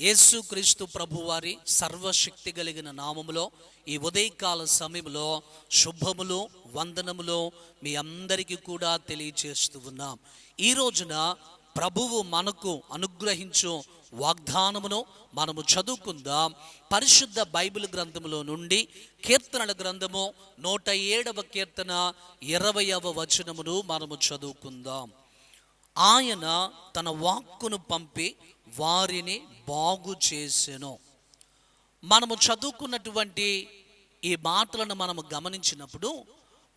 యేసుక్రీస్తు ప్రభువారి సర్వశక్తి కలిగిన నామములో ఈ ఉదయకాల సమయంలో శుభములు వందనములు మీ అందరికీ కూడా తెలియచేస్తూ ఉన్నాం. ఈ రోజున ప్రభువు మనకు అనుగ్రహించు వాగ్దానమును మనము చదువుకుందాం. పరిశుద్ధ బైబిల్ గ్రంథములో నుండి కీర్తనల గ్రంథము నూట ఏడవ కీర్తన ఇరవయవ వచనమును మనము చదువుకుందాం. ఆయన తన వాక్కును పంపి వారిని బాగు చేసెను. మనము చదువుకున్నటువంటి ఈ మాటలను మనము గమనించినప్పుడు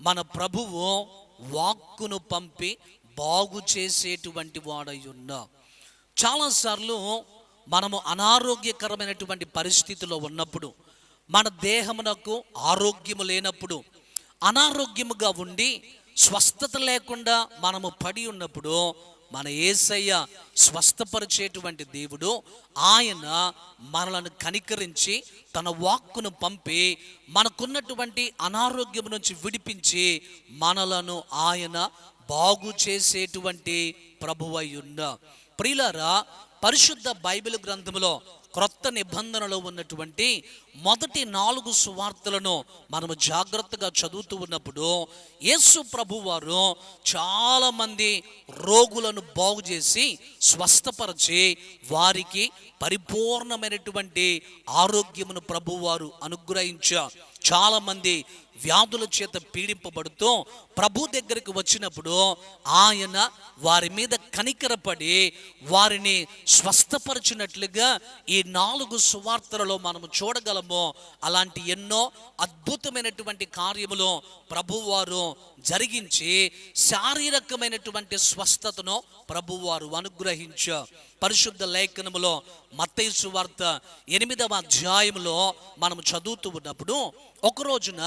మన ప్రభువు వాక్కును పంపి బాగు చేసేటువంటి వాడై ఉన్నా. చాలాసార్లు మనము అనారోగ్యకరమైనటువంటి పరిస్థితిలో ఉన్నప్పుడు మన దేహమునకు ఆరోగ్యము లేనప్పుడు అనారోగ్యముగా ఉండి స్వస్థత లేకుండా మనము పడి ఉన్నప్పుడు మన ఏసయ్య స్వస్థపరిచేటువంటి దేవుడు ఆయన మనలను కనికరించి తన వాక్కును పంపి మనకున్నటువంటి అనారోగ్యం నుంచి విడిపించి మనలను ఆయన బాగు చేసేటువంటి ప్రభువై ప్రిలరా ప్రియులారా పరిశుద్ధ బైబిల్ గ్రంథములో క్రొత్త నిబంధనలో ఉన్నటువంటి మొదటి నాలుగు సువార్తలను మనము జాగ్రత్తగా చదువుతూ ఉన్నప్పుడు యేసు ప్రభు వారు చాలామంది రోగులను బాగు చేసి స్వస్థపరిచి వారికి పరిపూర్ణమైనటువంటి ఆరోగ్యమును ప్రభువారు అనుగ్రహించారు. చాలామంది వ్యాధుల చేత పీడింపబడుతూ ప్రభు దగ్గరికి వచ్చినప్పుడు ఆయన వారి మీద కనికరపడి వారిని స్వస్థపరచినట్లుగా ఈ నాలుగు సువార్తలలో మనము చూడగలము. అలాంటి ఎన్నో అద్భుతమైనటువంటి కార్యములు ప్రభువారు జరిగించి శారీరకమైనటువంటి స్వస్థతను ప్రభువారు అనుగ్రహించారు. పరిశుద్ధ లేఖనములో మత్తైసు వార్త ఎనిమిదవ అధ్యాయంలో మనం చదువుతూ ఉన్నప్పుడు ఒక రోజున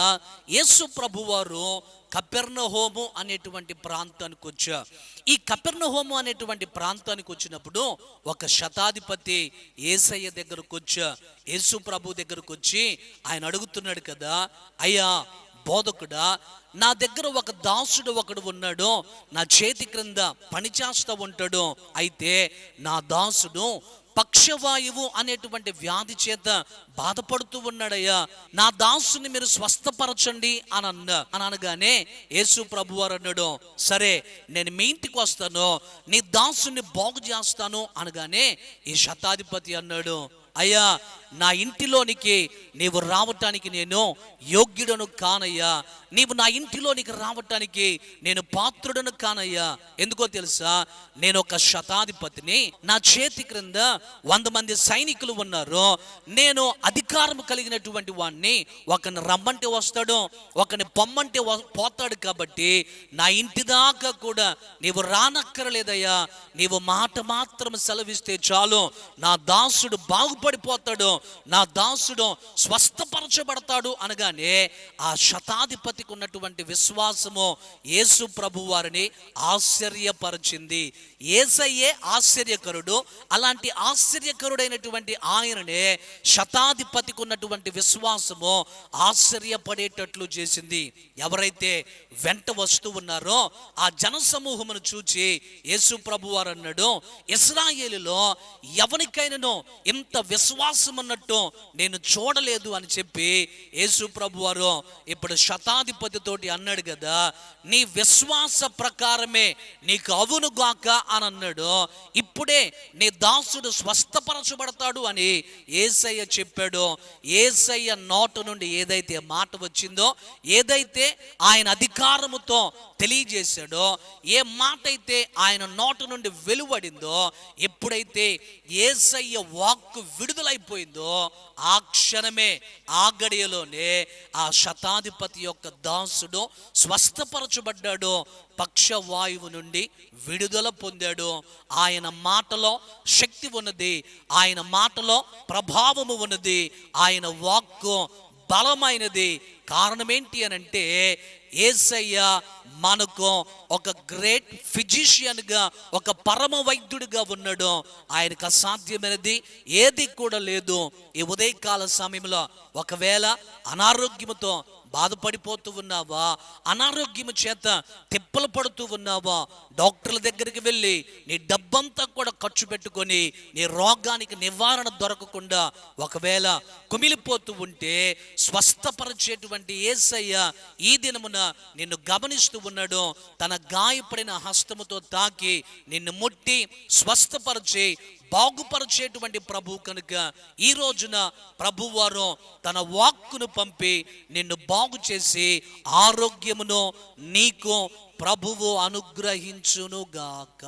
యేసు ప్రభువారు కపెర్ణహోము అనేటువంటి ప్రాంతానికి వచ్చారు. ఈ కపెర్ణహోము అనేటువంటి ప్రాంతానికి వచ్చినప్పుడు ఒక శతాధిపతి ఏసయ్య దగ్గరకు వచ్చా యేసు ప్రభు దగ్గరకు వచ్చి ఆయన అడుగుతున్నాడు కదా అయ్యా బోధకుడా నా దగ్గర ఒక దాసుడు ఒకడు ఉన్నాడు నా చేతి క్రింద పని చేస్తూ ఉంటాడు. అయితే నా దాసుడు పక్షవాయువు అనేటువంటి వ్యాధి చేత బాధపడుతూ ఉన్నాడయ్యా. నా దాసుని మీరు స్వస్థపరచండి అని అన్న అని అనగానే యేసు ప్రభు వారు అన్నాడు సరే నేను మీ ఇంటికి వస్తాను నీ దాసుని బాగు చేస్తాను అనగానే ఈ శతాధిపతి అన్నాడు అయ్యా నా ఇంటిలోనికి నీవు రావటానికి నేను యోగ్యుడను కానయ్యా. నీవు నా ఇంటిలోనికి రావటానికి నేను పాత్రుడను కానయ్యా. ఎందుకో తెలుసా? నేను ఒక శతాధిపతిని. నా చేతి క్రింద వంద మంది సైనికులు ఉన్నారు. నేను అధికారం కలిగినటువంటి వాడిని ఒకని రమ్మంటే వస్తాడు ఒకని పొమ్మంటే పోతాడు కాబట్టి నా ఇంటి దాకా కూడా నీవు రానక్కరలేదయ్యా. నీవు మాట మాత్రం సెలవిస్తే చాలు. నా దాసుడు బాగుపడిపోతాడు. నా దాసుడు స్వస్థపరచబడతాడు అనగానే ఆ శతాధిపతికి ఉన్నటువంటి విశ్వాసము యేసు ప్రభు వారిని ఆశ్చర్యపరిచింది. ఏసయ్యే ఆశ్చర్యకరుడు అలాంటి ఆశ్చర్యకరుడైనటువంటి ఆయననే శతాధిపతికి ఉన్నటువంటి విశ్వాసము ఆశ్చర్యపడేటట్లు చేసింది. ఎవరైతే వెంట వస్తూ ఉన్నారో ఆ జనసమూహమును చూచి యేసు ప్రభు వారు అన్నాడు ఇస్రాయేలులో ఎవరికైనానో ఇంత విశ్వాసమున్న చూస్తున్నట్టు నేను చూడలేదు అని చెప్పి యేసు ప్రభు వారు ఇప్పుడు శతాధిపతితోటి అన్నాడు కదా నీ విశ్వాస ప్రకారమే నీకు అవును గాక అని అన్నాడు. ఇప్పుడే నీ దాసుడు స్వస్థపరచబడతాడు అని ఏసయ్య చెప్పాడు. ఏసయ్య నోట నుండి ఏదైతే మాట వచ్చిందో ఏదైతే ఆయన అధికారముతో తెలియజేశాడో ఏ మాట అయితే ఆయన నోట నుండి వెలువడిందో ఎప్పుడైతే ఏసయ్య వాక్కు విడుదలైపోయిందో ఆ క్షణమే ఆ గడియలోనే ఆ శతాధిపతి యొక్క దాసుడు స్వస్థపరచబడ్డాడు పక్షవాయువు నుండి విడుదల పొందాడు ఆయన మాటలో శక్తి ఉన్నది ఆయన మాటలో ప్రభావము ఉన్నది ఆయన వాక్కు బలమైనది. కారణం ఏంటి అని అంటే ఏసయ్య మనకు ఒక గ్రేట్ ఫిజిషియన్గా ఒక పరమ వైద్యుడిగా ఉండడం ఆయనకు అసాధ్యమైనది ఏది కూడా లేదు. ఈ ఉదయకాల సమయంలో ఒకవేళ అనారోగ్యంతో బాధపడిపోతూ ఉన్నావా? అనారోగ్యము చేత తిప్పలు పడుతూ ఉన్నావా? డాక్టర్ల దగ్గరికి వెళ్ళి నీ డబ్బంతా కూడా ఖర్చు పెట్టుకొని నీ రోగానికి నివారణ దొరకకుండా ఒకవేళ కుమిలిపోతూ ఉంటే స్వస్థపరిచేటువంటి ఏసయ్య ఈ దినమున నిన్ను గమనిస్తూ ఉన్నాడు. తన గాయపడిన హస్తముతో తాకి నిన్ను ముట్టి స్వస్థపరిచి బాగుపరిచేటువంటి ప్రభు కనుక ఈ రోజున ప్రభువారు తన వాక్కును పంపి నిన్ను బాగు చేసి ఆరోగ్యమును నీకు ప్రభువు అనుగ్రహించునుగాక.